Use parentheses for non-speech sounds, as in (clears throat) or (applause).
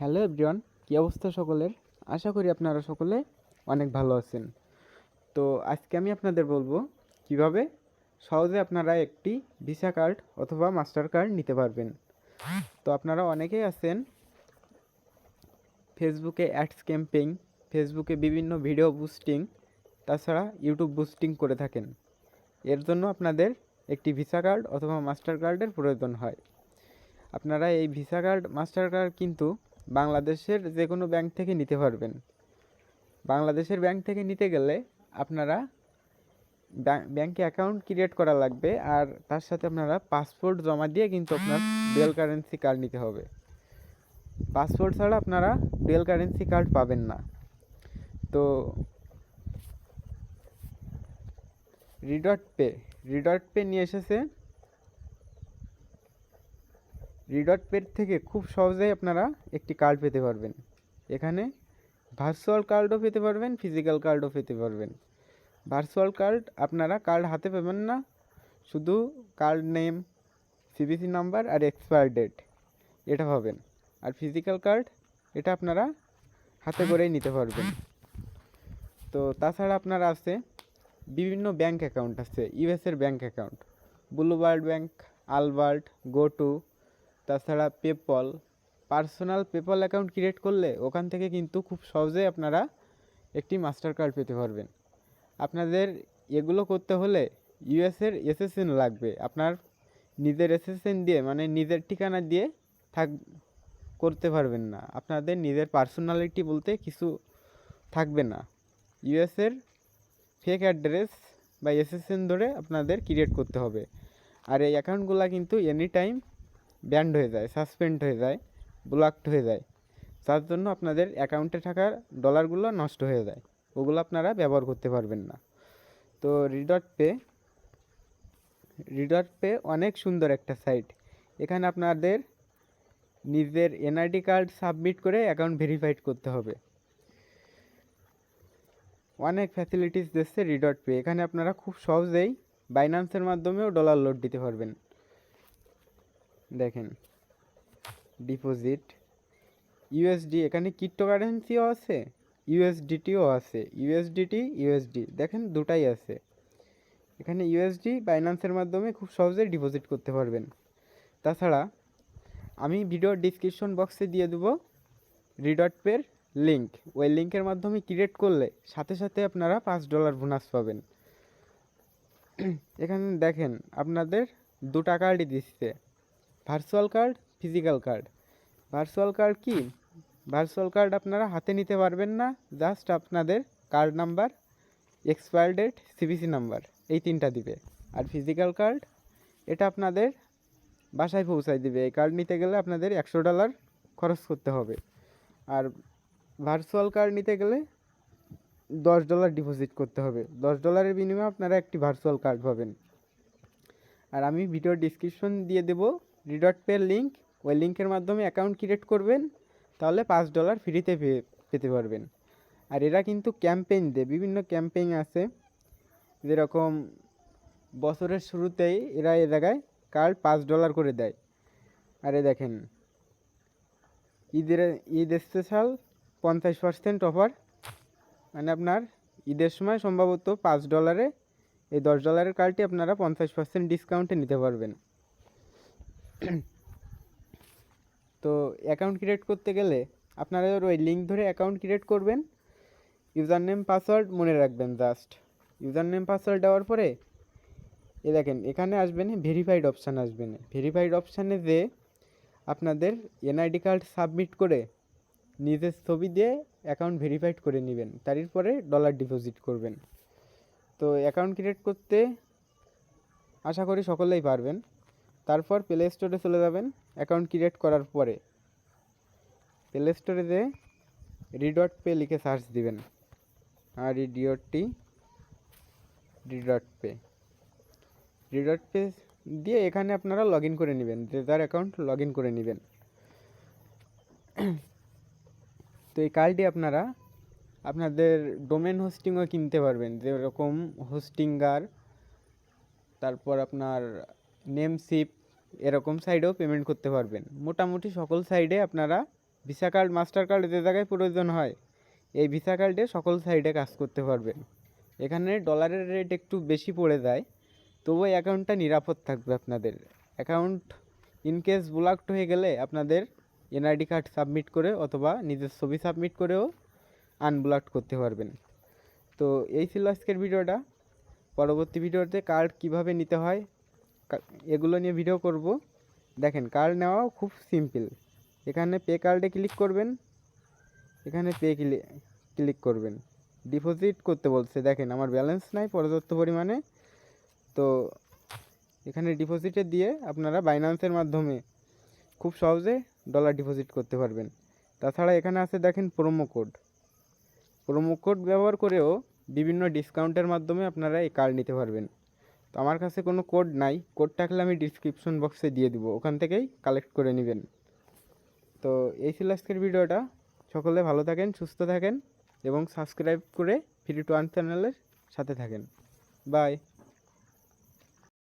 Hello everyone, কী অবস্থা সকলের? আশা করি আপনারা সকলে অনেক ভালো আছেন। তো আজকে আমি আপনাদের বলব কীভাবে সহজে আপনারা একটি ভিসা কার্ড অথবা মাস্টার কার্ড নিতে পারবেন। তো আপনারা অনেকেই আছেন ফেসবুকে অ্যাডস ক্যাম্পেইন, ফেসবুকে বিভিন্ন ভিডিও বুস্টিং, তাছাড়া ইউটিউব বুস্টিং করে থাকেন। এর জন্য আপনাদের একটি ভিসা কার্ড অথবা মাস্টার কার্ডের প্রয়োজন হয়। আপনারা এই ভিসা কার্ড, মাস্টার কার্ড কিন্তু বাংলাদেশের যে কোনো ব্যাংক থেকে নিতে পারবেন। বাংলাদেশের ব্যাংক থেকে নিতে গেলে আপনারা ব্যাংকে অ্যাকাউন্ট ক্রিয়েট করা লাগবে আর তার সাথে আপনারা পাসপোর্ট জমা দিয়ে কিন্তু আপনার ডুয়েল কারেন্সি কার্ড নিতে হবে। পাসপোর্ট ছাড়া আপনারা ডুয়েল কারেন্সি কার্ড পাবেন না। তো রিডট পে রিডট পে নিয়ে এসেছে রিডট পের থেকে খুব সহজেই আপনারা একটি কার্ড পেতে পারবেন। এখানে ভার্চুয়াল কার্ডও পেতে পারবেন, ফিজিক্যাল কার্ডও পেতে পারবেন। ভার্চুয়াল কার্ড আপনারা কার্ড হাতে পাবেন না, শুধু কার্ড নেম, সিবিসি নাম্বার আর এক্সপায়ার ডেট এটা পাবেন। আর ফিজিক্যাল কার্ড এটা আপনারা হাতে করেই নিতে পারবেন। তো তাছাড়া আপনারা আছে বিভিন্ন ব্যাংক অ্যাকাউন্ট আছে ইউএসের bank account, Bluebird bank, Albert, go to তাছাড়া PayPal personal PayPal account create করলে ওখান থেকে কিন্তু খুব সহজেই আপনারা একটি মাস্টার কার্ড পেতে পারবেন। আপনাদের এগুলো করতে হলে ইউএসের এসএসএন লাগবে। আপনার নিজের এসএসএন দিয়ে মানে নিজের ঠিকানা দিয়ে থাক, করতে পারবেন না। আপনাদের নিজের পার্সোনালিটি বলতে কিছু থাকবে না। ইউএসের ফেক অ্যাড্রেস বা এসএসএন ধরে আপনাদের ক্রিয়েট করতে হবে। আর এই অ্যাকাউন্টগুলো কিন্তু এনি টাইম ব্যান্ড হয়ে যায়, সাসপেন্ড হয়ে যায় ব্লকড হয়ে যায়। তার জন্য আপনাদের অ্যাকাউন্টে থাকা ডলারগুলো নষ্ট হয়ে যায়। ওগুলো আপনারা ব্যবহার করতে পারবেন না। তো রিডট পে রিডট পে অনেক সুন্দর একটা সাইট এখানে আপনাদের নিজের এনআইডি কার্ড সাবমিট করে অ্যাকাউন্ট ভেরিফাইড করতে হবে। অনেক ফ্যাসিলিটিস দিচ্ছে রিডট পে এখানে আপনারা খুব সহজেই বাইন্যান্সের মাধ্যমেও ডলার লোড দিতে পারবেন। দেখেন। ডিপোজিট ইউএসডি এখানে ক্রিপ্টোকারেন্সিও আছে ইউএসডিটিও আছে। ইউএসডিটি ইউএসডি দেখেন দুটাই আছে। এখানে ইউএসডি বাইন্যান্সের মাধ্যমে খুব সহজেই ডিপোজিট করতে পারবেন। তাছাড়া আমি ভিডিওর ডিসক্রিপশন বক্সে দিয়ে দেবো রিডট পের লিঙ্ক ওই লিঙ্কের মাধ্যমে ক্রিয়েট করলে সাথে সাথে আপনারা পাঁচ ডলার বোনাস পাবেন। (clears throat) এখানে দেখেন আপনাদের দু টাকারই দিচ্ছে virtual card physical card virtual card কি? ভার্চুয়াল কার্ড আপনারা হাতে নিতে পারবেন না জাস্ট আপনাদের কার্ড নাম্বার এক্সপায়ার ডেট সিবিসি নাম্বার এই তিনটা দিবে। আর ফিজিক্যাল কার্ড এটা আপনাদের বাসায় পৌঁছায় দিবে। এই কার্ড নিতে গেলে আপনাদের একশো ডলার খরচ করতে হবে। আর ভার্চুয়াল কার্ড নিতে গেলে দশ ডলার ডিপোজিট করতে হবে। দশ ডলারের বিনিময়ে আপনারা একটি ভার্চুয়াল কার্ড পাবেন। আর আমি ভিডিওর ডিসক্রিপশন দিয়ে দেবো। রিডট পের লিঙ্ক ওই লিঙ্কের মাধ্যমে অ্যাকাউন্ট ক্রিয়েট করবেন, তাহলে পাঁচ ডলার ফ্রিতে পেতে পারবেন। আর এরা কিন্তু ক্যাম্পেইন দেয়, বিভিন্ন ক্যাম্পেইন আছে। যেরকম বছরের শুরুতেই এরা এ জায়গায় কার্ড পাঁচ ডলার করে দেয়। আর এ দেখেন, ঈদের, ঈদ স্পেশাল পঞ্চাশ পার্সেন্ট অফার মানে আপনার ঈদের সময় সম্ভবত পাঁচ ডলারে এই দশ ডলারের কার্ডটি আপনারা পঞ্চাশ পার্সেন্ট ডিসকাউন্টে নিতে পারবেন। তো অ্যাকাউন্ট ক্রিয়েট করতে গেলে আপনারা ওই লিঙ্ক ধরে অ্যাকাউন্ট ক্রিয়েট করবেন ইউজার নেম পাসওয়ার্ড মনে রাখবেন জাস্ট ইউজার নেম পাসওয়ার্ড দেওয়ার পরে এ দেখেন, এখানে আসবেন ভেরিফাইড অপশান আসবেন। ভেরিফাইড অপশানে যে আপনাদের এনআইডি কার্ড সাবমিট করে নিজের ছবি দিয়ে অ্যাকাউন্ট ভেরিফাইড করে নেবেন তারপরে ডলার ডিপোজিট করবেন। তো অ্যাকাউন্ট ক্রিয়েট করতে আশা করি সকলেই পারবেন। তারপর প্লে স্টোরে চলে যাবেন অ্যাকাউন্ট ক্রিয়েট করার পরে। প্লে স্টোরে যে রিডট পে লিখে সার্চ দিবেন। আর রিডিওটি রিডট পে রিডট পে দিয়ে এখানে আপনারা লগ করে নেবেন, যে যার অ্যাকাউন্ট লগ করে নেবেন। তো এই কার্ডটি আপনারা আপনাদের ডোমেন হোস্টিংও কিনতে পারবেন, যেরকম হোস্টিঙ্গার তারপর আপনার নেমশিপ এরকম সাইডেও পেমেন্ট করতে পারবেন। মোটামুটি সকল সাইডে আপনারা ভিসা কার্ড মাস্টার কার্ড যে জায়গায় প্রয়োজন হয়, এই ভিসা কার্ডে সকল সাইডে কাজ করতে পারবেন। এখানে ডলারের রেট একটু বেশি পড়ে যায় তবু অ্যাকাউন্টটা নিরাপদ থাকবে আপনাদের। অ্যাকাউন্ট ইনকেস ব্লকড হয়ে গেলে আপনাদের এনআইডি কার্ড সাবমিট করে অথবা নিজের ছবি সাবমিট করেও আনব্লক করতে পারবেন। তো এই ছিল আজকের ভিডিওটা। পরবর্তী ভিডিওতে কার্ড কীভাবে নিতে হয় এগুলো নিয়ে ভিডিও করব। দেখেন কার্ড নেওয়াও খুব সিম্পল এখানে পে কার্ডে ক্লিক করবেন। এখানে পে ক্লিক করবেন। ডিপোজিট করতে বলছে। দেখেন, আমার ব্যালেন্স নাই পর্যাপ্ত পরিমাণে। তো এখানে ডিপোজিটে দিয়ে আপনারা বাইন্যান্সের মাধ্যমে খুব সহজে ডলার ডিপোজিট করতে পারবেন। তাছাড়া এখানে আছে, দেখেন প্রোমো কোড প্রোমো কোড ব্যবহার করেও বিভিন্ন ডিসকাউন্টের মাধ্যমে আপনারা এই কার্ড নিতে পারবেন। তো আমার কাছে কোনো কোড নাই। কোড থাকলে আমি ডিসক্রিপশন বক্সে দিয়ে দিব। ওখান থেকেই কালেক্ট করে নেবেন। তো এই ছিল আজকের ভিডিওটা। সকলে ভালো থাকেন, সুস্থ থাকেন এবং সাবস্ক্রাইব করে ফ্রি টু আন চ্যানেলের সাথে থাকেন। বাই